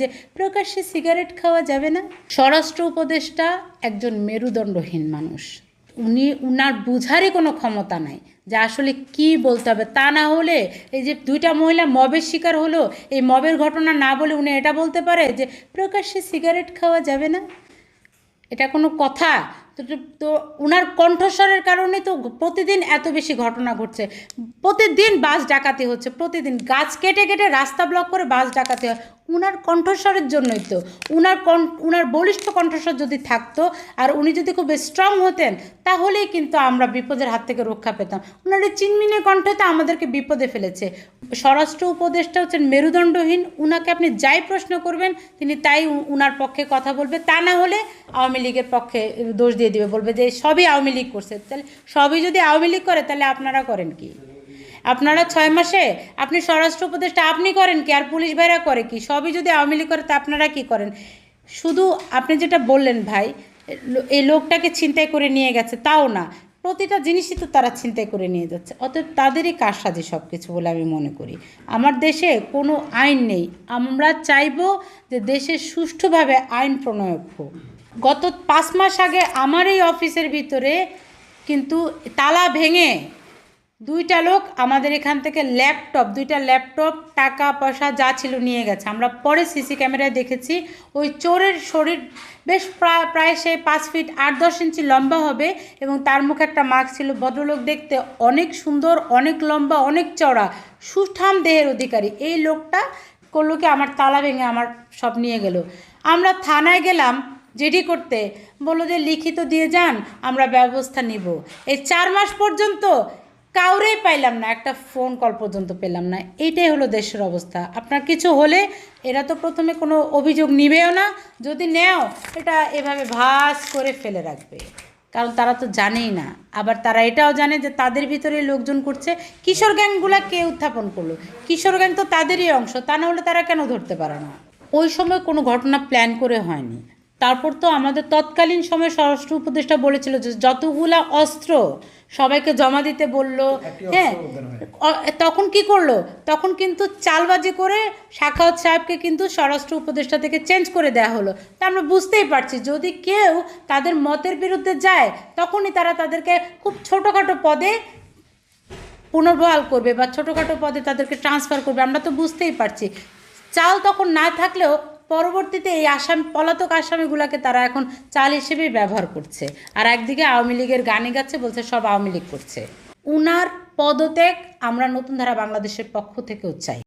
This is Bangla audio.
যে প্রকাশ্যে সিগারেট খাওয়া যাবে না? স্বরাষ্ট্র উপদেষ্টা একজন মেরুদণ্ডহীন মানুষ। উনি, উনার বুঝারই কোনো ক্ষমতা নাই যে আসলে কি বলতে হবে। তা না হলে এই যে দুইটা মহিলা মবের শিকার হলো, এই মবের ঘটনা না বলে উনি এটা বলতে পারে যে প্রকাশ্যে সিগারেট খাওয়া যাবে না? এটা কোনো কথা? তো ওনার কণ্ঠস্বরের কারণে তো প্রতিদিন এত বেশি ঘটনা ঘটছে। প্রতিদিন বাস ডাকাতি হচ্ছে, প্রতিদিন গাছ কেটে কেটে রাস্তা ব্লক করে বাস ডাকাতি হয়। উনার কণ্ঠস্বরের জন্যই তো। উনার কণ্ঠ উনার বলিষ্ঠ কণ্ঠস্বর যদি থাকতো আর উনি যদি খুব স্ট্রং হতেন, তাহলেই কিন্তু আমরা বিপদের হাত থেকে রক্ষা পেতাম। উনার এই চিনমিনে কণ্ঠে তো আমাদেরকে বিপদে ফেলেছে। স্বরাষ্ট্র উপদেষ্টা হচ্ছেন মেরুদণ্ডহীন। উনাকে আপনি যাই প্রশ্ন করবেন, তিনি তাই উনার পক্ষে কথা বলবে। তা না হলে আওয়ামী লীগের পক্ষে দোষ দিয়ে দিবে। বলবে যে সবই আওয়ামী লীগ করছে। তাহলে সবই যদি আওয়ামী লীগ করে, তাহলে আপনারা করেন কি? আপনারা ছয় মাসে আপনি স্বরাষ্ট্র উপদেষ্টা, আপনি করেন কি? আর পুলিশ ভাইরা করে কি? সবই যদি আওয়ামী লীগ করে, তা আপনারা কি করেন? শুধু আপনি যেটা বললেন ভাই, এই লোকটাকে ছিনতাই করে নিয়ে গেছে, তাও না। প্রতিটা জিনিসই তো তারা ছিনতাই করে নিয়ে যাচ্ছে। অতএব তাদেরই কারসাজি সব কিছু বলে আমি মনে করি। আমার দেশে কোনো আইন নেই। আমরা চাইব যে দেশে সুষ্ঠুভাবে আইন প্রণয়ন হোক। গত পাঁচ মাস আগে আমার এই অফিসের ভিতরে কিন্তু তালা ভেঙে দুইটা লোক আমাদের এখান থেকে ল্যাপটপ, দুইটা ল্যাপটপ, টাকা, পয়সা যা ছিল নিয়ে গেছে। আমরা পরে সিসি ক্যামেরায় দেখেছি, ওই চোরের শরীর বেশ প্রায় প্রায় সে পাঁচ ফিট আট দশ ইঞ্চি লম্বা হবে এবং তার মুখে একটা মাস্ক ছিল। ভদ্রলোক দেখতে অনেক সুন্দর, অনেক লম্বা, অনেক চড়া সুঠাম দেহের অধিকারী। এই লোকটা করল কি আমার তালা ভেঙে আমার সব নিয়ে গেল। আমরা থানায় গেলাম জিডি করতে, বলল যে লিখিত দিয়ে যান, আমরা ব্যবস্থা নিব। এই চার মাস পর্যন্ত কাউরেই পাইলাম না, একটা ফোন কল পর্যন্ত পেলাম না। এইটাই হলো দেশের অবস্থা। আপনার কিছু হলে এরা তো প্রথমে কোনো অভিযোগ নিবেও না, যদি নেও, এটা এভাবে ভাস করে ফেলে রাখবে। কারণ তারা তো জানেই না। আবার তারা এটাও জানে যে তাদের ভিতরে লোকজন করছে। কিশোর গ্যাংগুলা কে উত্থাপন করল? কিশোর গ্যাং তো তাদেরই অংশ, তা না হলে তারা কেন ধরতে পারে না? ওই সময় কোনো ঘটনা প্ল্যান করে হয়নি। তারপর তো আমাদের তৎকালীন সময় স্বরাষ্ট্র উপদেষ্টা বলেছিল যে যতগুলা অস্ত্র সবাইকে জমা দিতে বলল হ্যাঁ তখন কি করল? তখন কিন্তু চালবাজি করে শাখাওয়াত সাহেবকে কিন্তু স্বরাষ্ট্র উপদেষ্টা থেকে চেঞ্জ করে দেওয়া হলো। তা আমরা বুঝতেই পারছি যদি কেউ তাদের মতের বিরুদ্ধে যায় তখনই তারা তাদেরকে খুব ছোটোখাটো পদে পুনর্বহাল করবে বা ছোটোখাটো পদে তাদেরকে ট্রান্সফার করবে আমরা তো বুঝতেই পারছি। চাল তখন না থাকলেও পরবর্তীতে এই আসামি, পলাতক আসামিগুলোকে তারা এখন চাল হিসেবে ব্যবহার করছে। আর একদিকে আওয়ামী লীগের গানে গাচ্ছে, বলছে সব আওয়ামী লীগ করছে। উনার পদত্যাগ আমরা নতুন ধারা বাংলাদেশের পক্ষ থেকেও চাই।